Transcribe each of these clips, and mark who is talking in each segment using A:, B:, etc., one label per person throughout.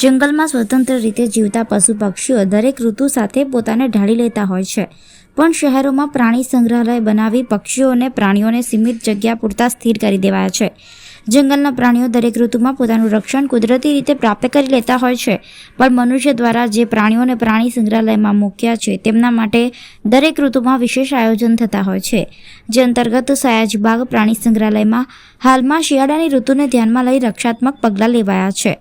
A: જંગલમાં સ્વતંત્ર રીતે જીવતા પશુ પક્ષીઓ દરેક ઋતુ સાથે પોતાને ઢાળી લેતા હોય છે. પણ શહેરોમાં પ્રાણી સંગ્રહાલય બનાવી પક્ષીઓને પ્રાણીઓને સીમિત જગ્યા પૂરતા સ્થિર કરી દેવાયા છે. જંગલના પ્રાણીઓ દરેક ઋતુમાં પોતાનું રક્ષણ કુદરતી રીતે પ્રાપ્ત કરી લેતા હોય છે. પણ મનુષ્ય દ્વારા જે પ્રાણીઓને પ્રાણી સંગ્રહાલયમાં મૂક્યા છે, તેમના માટે દરેક ઋતુમાં વિશેષ આયોજન થતા હોય છે. જે અંતર્ગત સયાજીબાગ પ્રાણી સંગ્રહાલયમાં હાલમાં શિયાળાની ઋતુને ધ્યાનમાં લઈ રક્ષાત્મક પગલાં લેવાયા છે.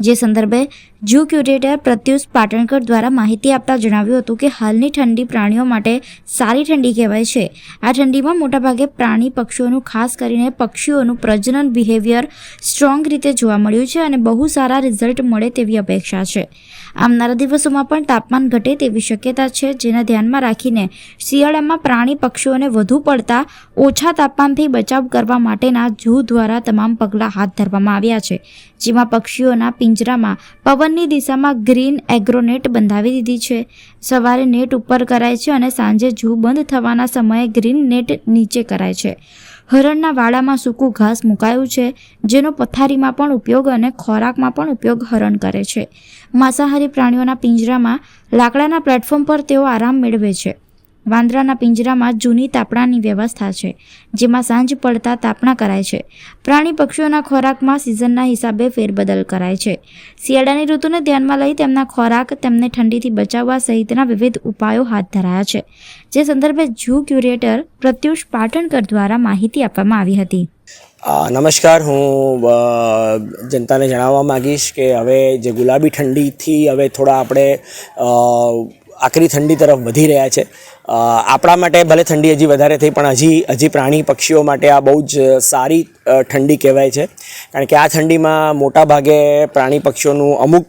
A: જે સંદર્ભે ઝૂ ક્યુરેટર પ્રત્યુષ પાટણકર દ્વારા માહિતી આપતા જણાવ્યું હતું કે હાલની ઠંડી પ્રાણીઓ માટે સારી ઠંડી કહેવાય છે. આ ઠંડીમાં મોટાભાગે પ્રાણી પક્ષીઓનું, ખાસ કરીને પક્ષીઓનું પ્રજનન બિહેવિયર સ્ટ્રોંગ રીતે જોવા મળ્યું છે અને બહુ સારા રિઝલ્ટ મળે તેવી અપેક્ષા છે. આવનારા દિવસોમાં પણ તાપમાન ઘટે તેવી શક્યતા છે, જેને ધ્યાનમાં રાખીને શિયાળામાં પ્રાણી પક્ષીઓને વધુ પડતા ઓછા તાપમાનથી બચાવ કરવા માટેના ઝૂ દ્વારા તમામ પગલાં હાથ ધરવામાં આવ્યા છે, જેમાં પક્ષીઓના પિંજરામાં પવનની દિશામાં ગ્રીન એગ્રોનેટ બંધાવી દીધી છે. સવારે નેટ ઉપર કરાય છે અને સાંજે ઝૂ બંધ થવાના સમયે ગ્રીન નેટ નીચે કરાય છે. હરણના વાડામાં સૂકું ઘાસ મુકાયું છે, જેનો પથારીમાં પણ ઉપયોગ અને ખોરાકમાં પણ ઉપયોગ હરણ કરે છે. માંસાહારી પ્રાણીઓના પિંજરામાં લાકડાના પ્લેટફોર્મ પર તેઓ આરામ મેળવે છે. વાંદરાના પિંજરામાં જૂની તાપણાની વ્યવસ્થા છે, જેમાં સાંજ પડતા તાપણા કરાય છે. પ્રાણી પક્ષીઓના ખોરાકમાં સિઝનના હિસાબે ફેરબદલ કરાય છે. શિયાળાની ઋતુને ધ્યાનમાં લઈ તેમના ખોરાક તેમને ઠંડીથી બચાવવા સહિતના વિવિધ ઉપાયો હાથ ધરાયા છે, જે સંદર્ભે ઝૂ ક્યુરેટર પ્રત્યુષ પાટણકર દ્વારા માહિતી આપવામાં આવી હતી.
B: નમસ્કાર. હું જનતાને જણાવવા માગીશ કે હવે જે ગુલાબી ઠંડીથી હવે થોડા આપણે આકરી ઠંડી તરફ વધી રહ્યા છે. આપણા માટે ભલે ઠંડી હજી વધારે થઈ, પણ હજી હજી પ્રાણી પક્ષીઓ માટે આ બહુ જ સારી ઠંડી કહેવાય છે. કારણ કે આ ઠંડીમાં મોટા ભાગે પ્રાણી પક્ષીઓનું, અમુક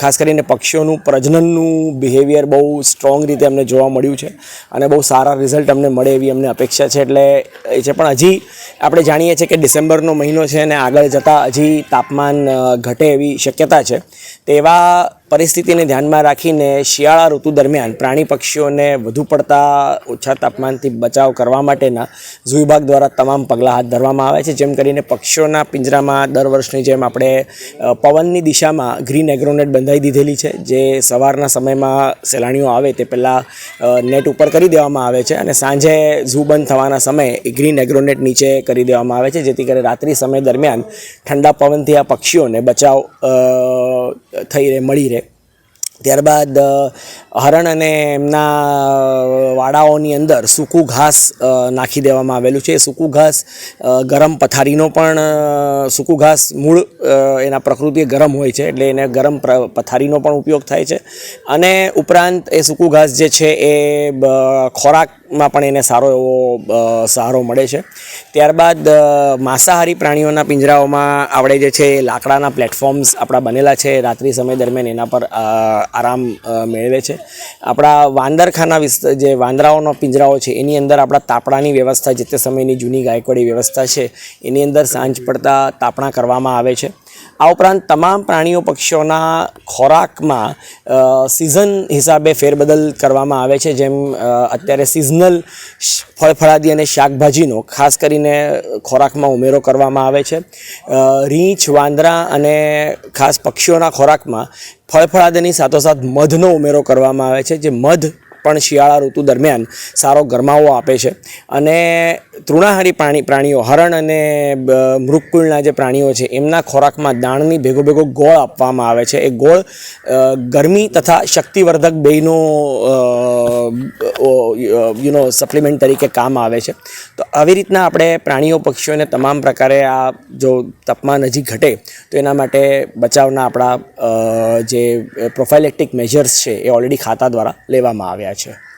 B: ખાસ કરીને પક્ષીઓનું પ્રજનનનું બિહેવિયર બહુ સ્ટ્રોંગ રીતે અમને જોવા મળ્યું છે અને બહુ સારા રિઝલ્ટ અમને મળે એવી અમને અપેક્ષા છે. એટલે એ છે, પણ હજી આપણે જાણીએ છીએ કે ડિસેમ્બરનો મહિનો છે અને આગળ જતાં હજી તાપમાન ઘટે એવી શક્યતા છે. તેવા પરિસ્થિતિને ધ્યાનમાં રાખીને શિયાળા ઋતુ દરમિયાન પ્રાણી પક્ષીઓને વધુ પડતા ઓછા તાપમાનથી બચાવ કરવા માટેના ઝૂ વિભાગ દ્વારા તમામ પગલાં હાથ ધરવામાં આવે છે. જેમ કરીને પક્ષીઓના પિંજરામાં દર વર્ષની જેમ આપણે પવનની દિશામાં ગ્રીન એગ્રોનેટ બંધાઈ દીધેલી છે. જે સવારના સમયમાં સહેલાણીઓ આવે તે પહેલાં નેટ ઉપર કરી દેવામાં આવે છે અને સાંજે ઝૂ બંધ થવાના સમયે ગ્રીન એગ્રોનેટ નીચે કરી દેવામાં આવે છે. જેથી કરી રાત્રિ સમય દરમિયાન ઠંડા પવનથી આ પક્ષીઓને બચાવ થઈ રહે, મળી રહે. ત્યારબાદ હરણ અને એમના વાડાઓની અંદર સૂકું ઘાસ નાખી દેવામાં આવેલું છે. સૂકું ઘાસ ગરમ પથારીનો પણ સૂકું ઘાસ મૂળ એના પ્રકૃતિએ ગરમ હોય છે, એટલે એને ગરમ પથારીનો પણ ઉપયોગ થાય છે. અને ઉપરાંત એ સૂકું ઘાસ જે છે એ ખોરાકમાં પણ એને સારો એવો સહારો મળે છે. ત્યારબાદ માંસાહારી પ્રાણીઓના પિંજરાઓમાં આપણે જે છે લાકડાના પ્લેટફોર્મ્સ આપણા બનેલા છે. રાત્રિ સમય દરમિયાન એના પર આરામ મેળવે છે. આપણા વાંદરખાના વિસ્તાર જે વાંદરાઓનો પિંજરાઓ છે, એની અંદર આપણા તાપણાની વ્યવસ્થા, જે તે સમયની જૂની ગાયકવાડી વ્યવસ્થા છે, એની અંદર સાંજ પડતા તાપણા કરવામાં આવે છે. આ ઉપરાંત તમામ પ્રાણીઓ પક્ષીઓના ખોરાકમાં સિઝન હિસાબે ફેરબદલ કરવામાં આવે છે. જેમ અત્યારે સિઝનલ ફળફળાદી અને શાકભાજીનો, ખાસ કરીને ખોરાકમાં ઉમેરો કરવામાં આવે છે. રીંછ, વાંદરા અને ખાસ પક્ષીઓના ખોરાકમાં ફળફળાદીની સાથોસાથ મધનો ઉમેરો કરવામાં આવે છે. જે મધ પણ શિયાળા ઋતુ દરમિયાન સારો ગરમાવો આપે છે. અને તૃણાહારી પ્રાણી, પ્રાણીઓ, હરણ અને મૃગકુળના જે પ્રાણીઓ છે, એમના ખોરાકમાં દાણની ભેગો ભેગો ગોળ આપવામાં આવે છે. એ ગોળ ગરમી તથા શક્તિવર્ધક બેયનો યુનો સપ્લિમેન્ટ તરીકે કામ આવે છે. તો આવી રીતના આપણે પ્રાણીઓ, પક્ષીઓને તમામ પ્રકારે આ જો તાપમાન હજી ઘટે, તો એના માટે બચાવના આપણા જે પ્રોફાઇલેક્ટિક મેજર્સ છે, એ ઓલરેડી ખાતા દ્વારા લેવામાં આવ્યા છે